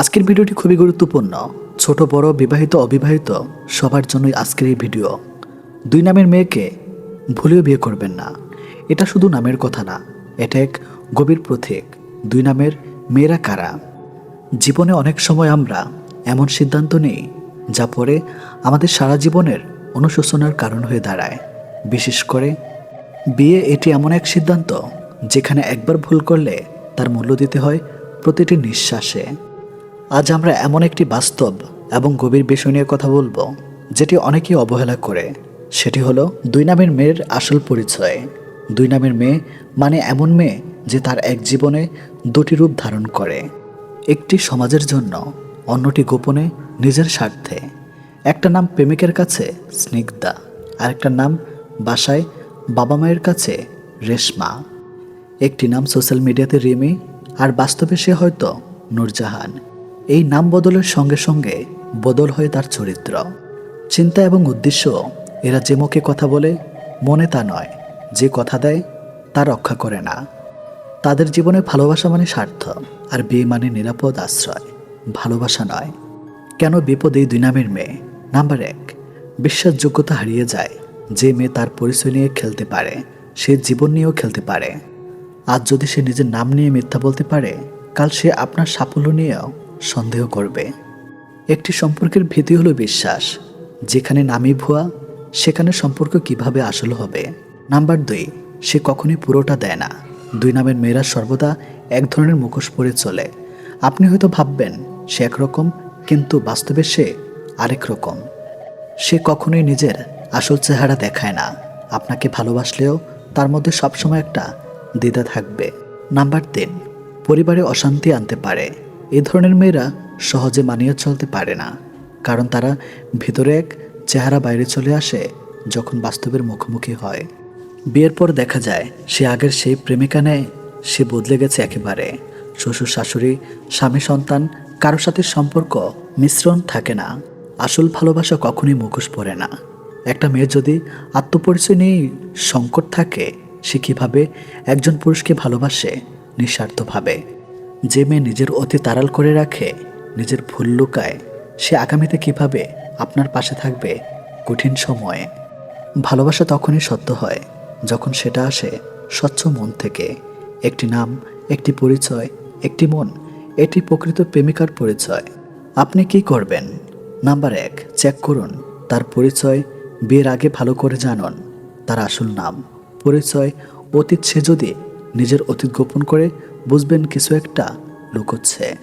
আজকের ভিডিওটি খুবই গুরুত্বপূর্ণ। ছোট, বড়, বিবাহিত, অবিবাহিত, সবার জন্যই আজকের এই ভিডিও। দুই নামের মেয়েকে ভুলেও বিয়ে করবেন না। এটা শুধু নামের কথা না, এটা এক গভীর প্রতীক। দুই নামের মেয়েরা কারা? জীবনে অনেক সময় আমরা এমন সিদ্ধান্ত নিই, যা পরে আমাদের সারা জীবনের অনুশোচনার কারণ হয়ে দাঁড়ায়। বিশেষ করে বিয়ে এটি এমন এক সিদ্ধান্ত, যেখানে একবার ভুল করলে তার মূল্য দিতে হয় প্রতিটি নিঃশ্বাসে। আজ আমরা এমন একটি বাস্তব এবং গভীর বিষয় নিয়ে কথা বলব, যেটি অনেকেই অবহেলা করে। সেটি হলো দুই নামের মেয়ের আসল পরিচয়। দুই নামের মেয়ে মানে এমন মেয়ে যে তার এক জীবনে দুটি রূপ ধারণ করে। একটি সমাজের জন্য, অন্যটি গোপনে নিজের স্বার্থে। একটা নাম প্রেমিকের কাছে স্নিগ্ধা আর একটা নাম বাসায় বাবা মায়ের কাছে রেশমা। একটি নাম সোশ্যাল মিডিয়াতে রিমি, আর বাস্তবে সে হয়তো নূরজাহান। এই নাম বদলের সঙ্গে সঙ্গে বদল হয় তার চরিত্র। চিন্তা এবং উদ্দেশ্য এরা যে মুখে কথা বলে, মনে তা নয়। যে কথা দেয়, তা রক্ষা করে না। তাদের জীবনে ভালোবাসা মানে স্বার্থ, আর বিয়ে মানে নিরাপদ আশ্রয়। ভালোবাসা নয়। কেন বিপদ এই দুই নামের মেয়ে? নাম্বার এক, বিশ্বাসযোগ্যতা হারিয়ে যায়। যে মেয়ে তার পরিচয় নিয়ে খেলতে পারে, সে জীবন নিয়েও খেলতে পারে। আজ যদি সে নিজের নাম নিয়ে মিথ্যা বলতে পারে, কাল সে আপনার সাফল্য নিয়েও সন্দেহ করবে। একটি সম্পর্কের ভীতি হলো বিশ্বাস। যেখানে নামই ভুয়া, সেখানে সম্পর্ক কীভাবে আসল হবে? নাম্বার দুই, সে কখনই পুরোটা দেয় না। দুই নামের মেয়েরা সর্বদা এক ধরনের মুখোশ পরে চলে। আপনি হয়তো ভাববেন, সে একরকম, কিন্তু বাস্তবে সে আরেক রকম। সে কখনোই নিজের আসল চেহারা দেখায় না। আপনাকে ভালোবাসলেও তার মধ্যে সবসময় একটা দ্বিধা থাকবে। নাম্বার তিন, পরিবারে অশান্তি আনতে পারে। এই ধরনের মেয়েরা সহজে মানিয়ে চলতে পারে না। কারণ তারা ভিতরে এক চেহারা বাইরে চলে আসে যখন বাস্তবের মুখোমুখি হয়। বিয়ের পর দেখা যায়, সে আগের সেই প্রেমিকা নেয়, সে বদলে গেছে একেবারে। শ্বশুর, শাশুড়ি, স্বামী, সন্তান, কারোর সাথে সম্পর্ক, মিশ্রণ থাকে না। আসল ভালোবাসা কখনই মুখোশ পড়ে না। একটা মেয়ে যদি আত্মপরিচয় নিয়ে সংকট থাকে, সে কীভাবে একজন পুরুষকে ভালোবাসে, নিঃস্বার্থভাবে? যে মেয়ে নিজের অতি তাড়াল করে রাখে, নিজের ভুল লুকায়, সে আগামীতে কীভাবে আপনার পাশে থাকবে কঠিন সময়ে? ভালোবাসা তখনই সত্য হয় যখন সেটা আসে স্বচ্ছ মন থেকে। একটি নাম, একটি পরিচয়, একটি মন, এটি প্রকৃত প্রেমিকার পরিচয়। আপনি কি করবেন? নাম্বার এক, চেক করুন তার পরিচয়, বিয়ের আগে ভালো করে জানুন তার আসল নাম। পরিচয়, অতীত সে যদি নিজের অতীত গোপন করে বুঝবেন কিছু একটা লুকোচ্ছে।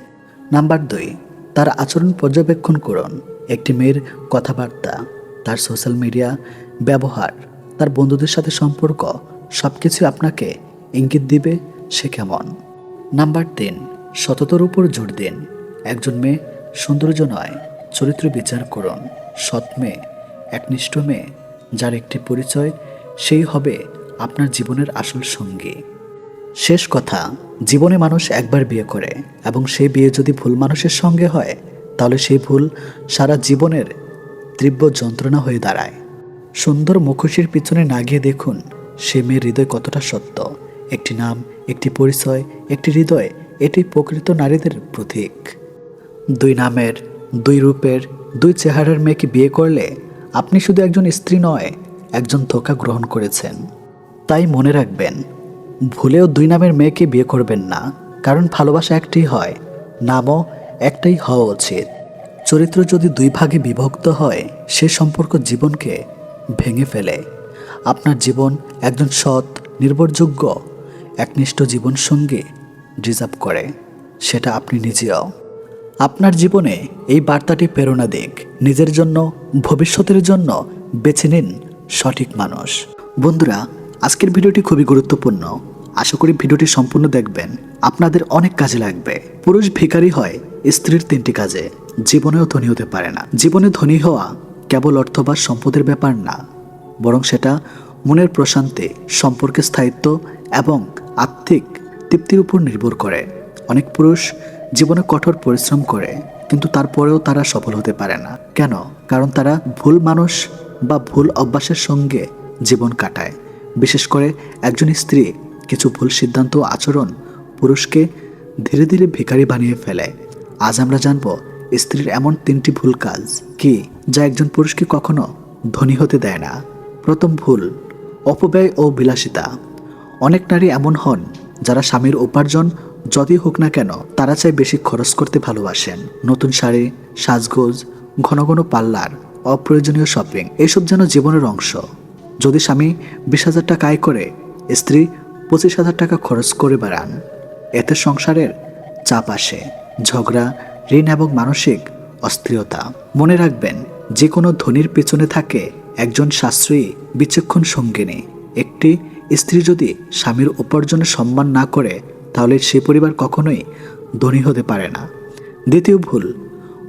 নাম্বার দুই, তার আচরণ পর্যবেক্ষণ করুন। একটি মেয়ের কথাবার্তা, তার সোশ্যাল মিডিয়া, ব্যবহার, তার বন্ধুদের সাথে সম্পর্ক সব কিছু আপনাকে ইঙ্গিত দিবে সে কেমন। নাম্বার তিন, সততার উপর জোর দিন। একজন মেয়ে সৌন্দর্য নয়, চরিত্র বিচার করুন। সৎ মেয়ে, একনিষ্ঠ মেয়ে, যার একটি পরিচয়, সেই হবে আপনার জীবনের আসল সঙ্গী। শেষ কথা, জীবনে মানুষ একবার বিয়ে করে এবং সেই বিয়ে যদি ভুল মানুষের সঙ্গে হয়, তাহলে সেই ভুল সারা জীবনের তীব্র যন্ত্রণা হয়ে দাঁড়ায়। সুন্দর মুখোশির পিছনে না গিয়ে দেখুন সে মেয়ের হৃদয় কতটা সত্য। একটি নাম, একটি পরিচয়, একটি হৃদয়, এটি প্রকৃত নারীদের প্রতীক। দুই নামের, দুই রূপের, দুই চেহারার মেয়েকে বিয়ে করলে আপনি শুধু একজন স্ত্রী নয়, একজন ধোকা গ্রহণ করেছেন। তাই মনে রাখবেন ভুলেও দুই নামের মেয়েকে বিয়ে করবেন না, কারণ ভালোবাসা একটাই হয়, নামও একটাই হওয়া উচিত। চরিত্র যদি দুই ভাগে বিভক্ত হয়, সে সম্পর্ক জীবনকে ভেঙে ফেলে। আপনার জীবন একজন সৎ, নির্ভরযোগ্য, একনিষ্ঠ জীবনসঙ্গী ডিজার্ভ করে, সেটা আপনি নিজেও। আপনার জীবনে এই বার্তাটি প্রেরণা দিক। নিজের জন্য, ভবিষ্যতের জন্য বেছে নিন সঠিক মানুষ। বন্ধুরা আজকের ভিডিওটি খুবই গুরুত্বপূর্ণ। আশা করি ভিডিওটি সম্পূর্ণ দেখবেন। আপনাদের অনেক কাজে লাগবে। পুরুষ ভিখারি হয়, স্ত্রীর তিনটি কাজে। জীবনেও ধনী হতে পারে না। জীবনে ধনী হওয়া কেবল অর্থ বা সম্পদের ব্যাপার না। বরং সেটা মনের প্রশান্তি, সম্পর্কে স্থায়িত্ব এবং আর্থিক তৃপ্তির উপর নির্ভর করে। অনেক পুরুষ জীবনে কঠোর পরিশ্রম করে, কিন্তু তারপরেও তারা সফল হতে পারে না। কেন? কারণ তারা ভুল মানুষ বা ভুল অভ্যাসের সঙ্গে জীবন কাটায়। বিশেষ করে একজন স্ত্রী কিছু ভুল সিদ্ধান্ত আচরণ পুরুষকে ধীরে ধীরে ভিখারি বানিয়ে ফেলে। আজ আমরা জানব স্ত্রীর এমন তিনটি ভুল কাজ কি যা একজন পুরুষকে কখনো ধনী হতে দেয় না। প্রথম ভুল, অপব্যয় ও বিলাসিতা। অনেক নারী এমন হন যারা স্বামীর উপার্জন যতই হোক না কেন তারা চাই বেশি খরচ করতে ভালোবাসেন। নতুন শাড়ি, সাজগোজ, ঘন ঘন পার্লার, অপ্রয়োজনীয় শপিং, এসব যেন জীবনের অংশ। যদি স্বামী বিশ হাজার টাকা আয় করে, স্ত্রী পঁচিশ হাজার টাকা খরচ করে বেড়ান। এতে সংসারের চাপ আসে। ঝগড়া, ঋণ এবং মানসিক অস্থিরতা। মনে রাখবেন যে কোনো ধনির পেছনে থাকে একজন সাশ্রয়ী, বিচক্ষণ সঙ্গিনী। একটি স্ত্রী যদি স্বামীর উপার্জনে সম্মান না করে, তাহলে সে পরিবার কখনোই ধনী হতে পারে না। দ্বিতীয় ভুল,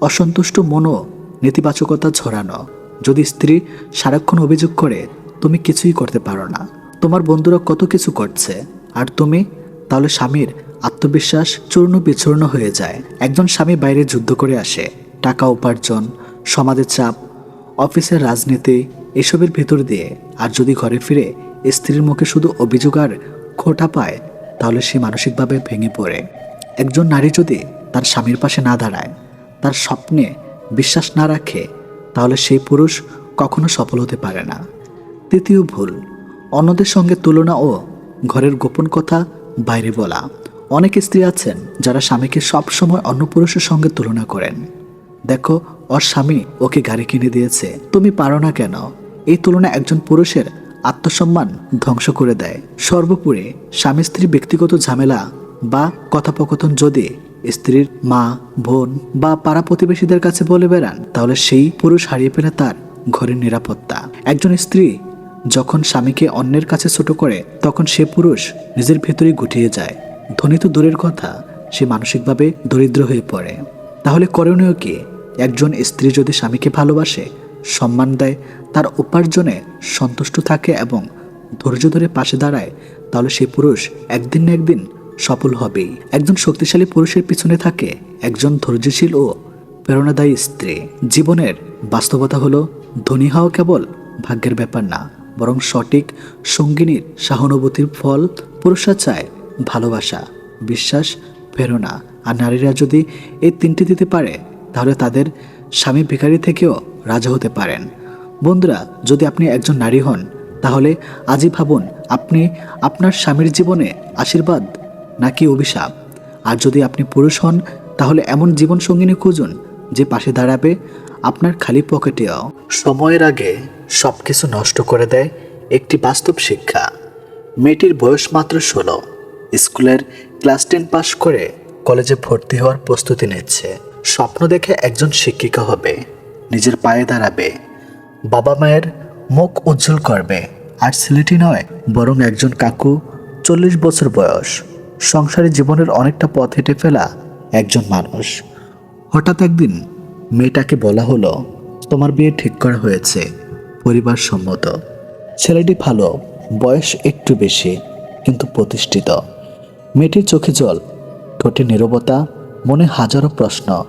অসন্তুষ্ট মনও নেতিবাচকতা ছড়ানো। যদি স্ত্রী সারাক্ষণ অভিযোগ করে তুমি কিছুই করতে পারো না। তোমার বন্ধুরা কত কিছু করছে। আর তুমি? তাহলে স্বামীর আত্মবিশ্বাস চূর্ণ বিচূর্ণ হয়ে যায়। একজন স্বামী বাইরে যুদ্ধ করে আসে। টাকা উপার্জন, সমাজের চাপ, অফিসের রাজনীতি, এসবের ভেতর দিয়ে। আর যদি ঘরে ফিরে স্ত্রীর মুখে শুধু অভিযোগ আর খোটা পায়, তাহলে সে মানসিকভাবে ভেঙে পড়ে। একজন নারী যদি তার স্বামীর পাশে না দাঁড়ায়, তার স্বপ্নে বিশ্বাস না রাখে, তাহলে সেই পুরুষ কখনো সফল হতে পারে না। তৃতীয় ভুল, অন্যদের সঙ্গে তুলনা ও ঘরের গোপন কথা বাইরে বলা। অনেক স্ত্রী আছেন যারা স্বামীকে সবসময় অন্য পুরুষের সঙ্গে তুলনা করেন। দেখো, ওর স্বামী ওকে গাড়ি কিনে দিয়েছে। তুমি পারো না কেন? এই তুলনা একজন পুরুষের আত্মসম্মান ধ্বংস করে দেয়। সর্বোপরি, স্বামী স্ত্রীর ব্যক্তিগত ঝামেলা বা কথোপকথন যদি স্ত্রীর মা, বোন বা পাড়া প্রতিবেশীদের কাছে বলে বেড়ান, তাহলে সেই পুরুষ হারিয়ে ফেলে তার ঘরের নিরাপত্তা। একজন স্ত্রী যখন স্বামীকে অন্যের কাছে ছোট করে, তখন সে পুরুষ নিজের ভেতরেই গুটিয়ে যায়। ধনী তো দূরের কথা, সে মানসিকভাবে দরিদ্র হয়ে পড়ে। তাহলে করণীয় কি? একজন স্ত্রী যদি স্বামীকে ভালোবাসে, সম্মান দেয়, তার উপার্জনে সন্তুষ্ট থাকে এবং ধৈর্য ধরে পাশে দাঁড়ায়, তাহলে সেই পুরুষ একদিন না একদিন সফল হবেই। একজন শক্তিশালী পুরুষের পিছনে থাকে একজন ধৈর্যশীল ও প্রেরণাদায়ী স্ত্রী। জীবনের বাস্তবতা হলো, ধনী হওয়া কেবল ভাগ্যের ব্যাপার না বরং সঠিক সঙ্গিনীর সহানুভূতির ফল পুরুষরা চায় ভালোবাসা, বিশ্বাস, প্রেরণা। আর নারীরা যদি এই তিনটি দিতে পারে, তাহলে তাদের স্বামী ভিখারি থেকেও রাজা হতে পারেন। বন্ধুরা, যদি আপনি একজন নারী হন, তাহলে আজই ভাবুন, আপনি আপনার স্বামীর জীবনে আশীর্বাদ নাকি অভিশাপ? আর যদি আপনি পুরুষ হন, তাহলে এমন জীবন সঙ্গিনী খুঁজুন, যে পাশে দাঁড়াবে আপনার খালি পকেটেও সময়ের আগে সব কিছু নষ্ট করে দেয় একটি বাস্তব শিক্ষা। মেয়েটির বয়স মাত্র ষোলো। স্কুলের ক্লাস টেন পাশ করে কলেজে ভর্তি হওয়ার প্রস্তুতি নিচ্ছে। স্বপ্ন দেখে একজন শিক্ষিকা হবে, নিজের পায়ে দাঁড়াবে, বাবা মায়ের মুখ উজ্জ্বল করবে, আর ছেলেটি নয়, বরং একজন কাকু, চল্লিশ বছর বয়স। সংসারী জীবনের অনেকটা পথ হেঁটে ফেলা একজন মানুষ। হঠাৎ একদিন মেয়েটাকে বলা হলো, তোমার বিয়ে ঠিক করা হয়েছে, পরিবার সম্মত। ছেলেটি ভালো, বয়স একটু বেশি, কিন্তু প্রতিষ্ঠিত। মেয়েটির চোখে জল, ঠোঁটে নীরবতা, মনে হাজারো প্রশ্ন।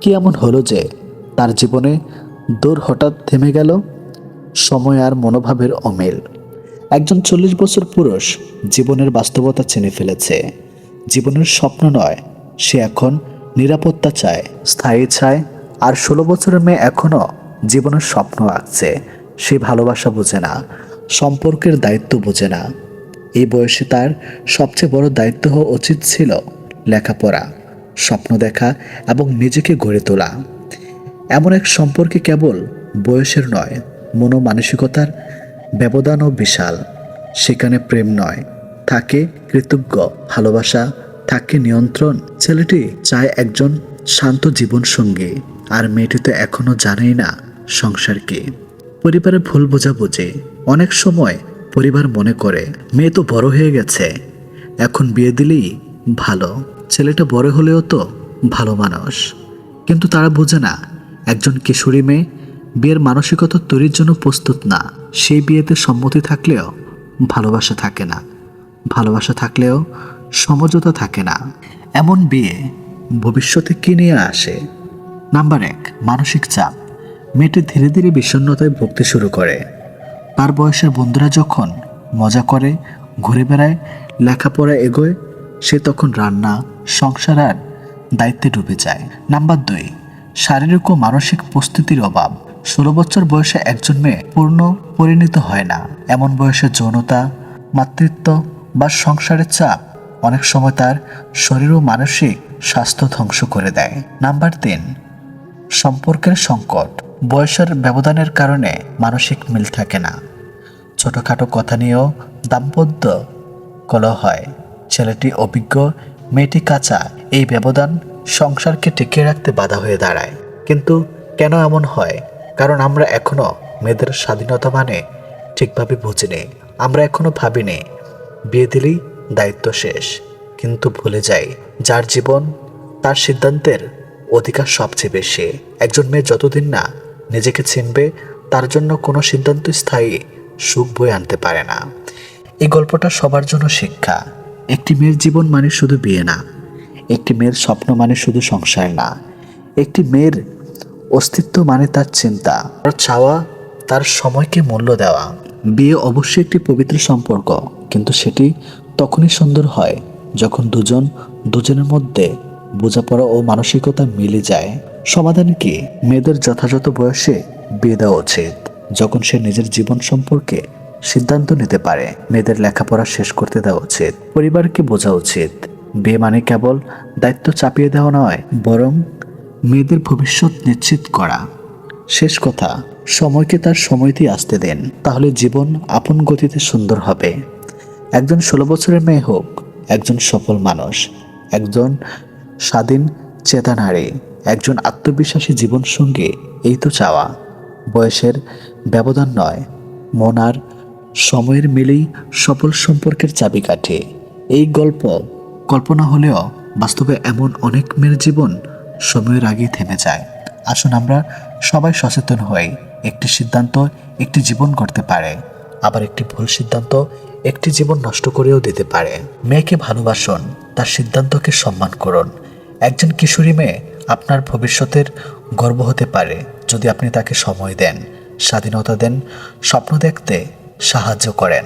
কি এমন হলো যে তার জীবনে দৌড় হঠাৎ থেমে গেল? সময় আর মনোভাবের অমিল। একজন চল্লিশ বছর পুরুষ জীবনের বাস্তবতা চেনে ফেলেছে। জীবনের স্বপ্ন নয়, সে এখন নিরাপত্তা চায়, স্থায়ী চায় আর ষোলো বছরের মেয়ে এখনও জীবনের স্বপ্ন আঁকছে। সে ভালোবাসা বোঝে না, সম্পর্কের দায়িত্ব বোঝে না। এই বয়সে তার সবচেয়ে বড় দায়িত্ব হওয়া উচিত ছিল লেখাপড়া, স্বপ্ন দেখা এবং নিজেকে গড়ে তোলা। এমন এক সম্পর্কে কেবল বয়সের নয়, মনোমানসিকতার ব্যবধানও বিশাল। সেখানে প্রেম নয়, থাকে কৃতজ্ঞ, ভালোবাসা, থাকে নিয়ন্ত্রণ। ছেলেটি চায় একজন শান্ত জীবন সঙ্গী আর মেয়েটি তো এখনও জানেই না সংসার কি পরিবারের ভুল বোঝাবুঝি। অনেক সময় পরিবার মনে করে, মেয়ে তো বড় হয়ে গেছে। এখন বিয়ে দিলেই ভালো। ছেলেটা বড় হলেও তো ভালো মানুষ। কিন্তু তারা বোঝে না, একজন কিশোরী মেয়ে বিয়ের মানসিকতা তৈরির জন্য প্রস্তুত না। সেই বিয়েতে সম্মতি থাকলেও ভালোবাসা থাকে না। ভালোবাসা থাকলেও সমঝোতা থাকে না। এমন বিয়ে ভবিষ্যতে কি নিয়ে আসে? নাম্বার এক, মানসিক চাপ। মেয়েটি ধীরে ধীরে বিষণ্ণতায় ভুগতে শুরু করে। তার বয়সের বন্ধুরা যখন মজা করে, ঘুরে বেড়ায় লেখাপড়া এগোয়, সে তখন রান্না, সংসার আর দায়িত্বে ডুবে যায়। নাম্বার দুই, শারীরিক ও মানসিক প্রস্তুতির অভাব। ষোলো বছর বয়সে একজন মেয়ে পূর্ণ পরিণত হয় না। এমন বয়সে যৌনতা, মাতৃত্ব বা সংসারের চাপ অনেক সময় তার শরীর ও মানসিক স্বাস্থ্য ধ্বংস করে দেয়। নাম্বার তিন সম্পর্কের সংকট, বয়সের ব্যবধানের কারণে মানসিক মিল থাকে না। ছোটোখাটো কথা নিয়েও দাম্পত্য কলহ হয়। ছেলেটি অভিজ্ঞ, মেয়েটি কাঁচা, এই ব্যবধান সংসারকে টিকিয়ে রাখতে বাধা হয়ে দাঁড়ায়। কিন্তু কেন এমন হয়? কারণ আমরা এখনও মেয়েদের স্বাধীনতা মানে ঠিকভাবে বুঝিনি আমরা এখনও ভাবিনি বিয়ে দিলেই দায়িত্ব শেষ। কিন্তু ভুলে যাই, যার জীবন তার সিদ্ধান্তের অধিকার সবচেয়ে বেশি। একজন মেয়ে যতদিন না নিজেকে চিনবে, তার জন্য কোনো সিদ্ধান্ত স্থায়ী সুখ বয়ে আনতে পারে না। এই গল্পটা সবার জন্য শিক্ষা। একটি মেয়ের জীবন মানে শুধু বিয়ে না, একটি মেয়ের স্বপ্ন মানে শুধু সংসার না। একটি মেয়ের অস্তিত্ব মানে তার চিন্তা। তার চাওয়া, তার সময়কে মূল্য দেওয়া। বিয়ে অবশ্যই একটি পবিত্র সম্পর্ক, কিন্তু সেটি তখনই সুন্দর হয় যখন দুজন, দুজনের মধ্যে বোঝাপড়া ও মানসিকতা মিলে যায়। সমাধান কি? মেয়েদের যথাযথ বয়সে বিয়ে দেওয়া উচিত। যখন সে নিজের জীবন সম্পর্কে সিদ্ধান্ত নিতে পারে, মেয়েদের লেখাপড়া শেষ করতে দেওয়া উচিত। পরিবারকে বোঝা উচিত। বিয়ে মানে কেবল দায়িত্ব চাপিয়ে দেওয়া নয়, বরং মেয়েদের ভবিষ্যৎ নিশ্চিত করা। শেষ কথা, সময়কে তার সময় দিয়ে আসতে দেন, তাহলে জীবন আপন গতিতে সুন্দর হবে। একজন ষোলো বছরের মেয়ে হোক, একজন সফল মানুষ, একজন স্বাধীন চেতা নারী একজন আত্মবিশ্বাসী জীবনসঙ্গী, এই তো চাওয়া। বয়সের ব্যবধান নয়, মন আর সময়ের মিলেই সফল সম্পর্কের চাবিকাঠি এই গল্প কল্পনা হলেও বাস্তবে এমন অনেক মেয়ের জীবন সময়ের আগেই থেমে যায়। আসুন আমরা সবাই সচেতন হই, একটি সিদ্ধান্ত একটি জীবন করতে পারে, আবার একটি ভুল সিদ্ধান্ত একটি জীবন নষ্ট করেও দিতে পারে। মেয়েকে ভালোবাসুন, তার সিদ্ধান্তকে সম্মান করুন একজন কিশোরী মেয়ে আপনার ভবিষ্যতের গর্ব হতে পারে যদি আপনি তাকে সময় দেন, স্বাধীনতা দেন, স্বপ্ন দেখতে সাহায্য করেন।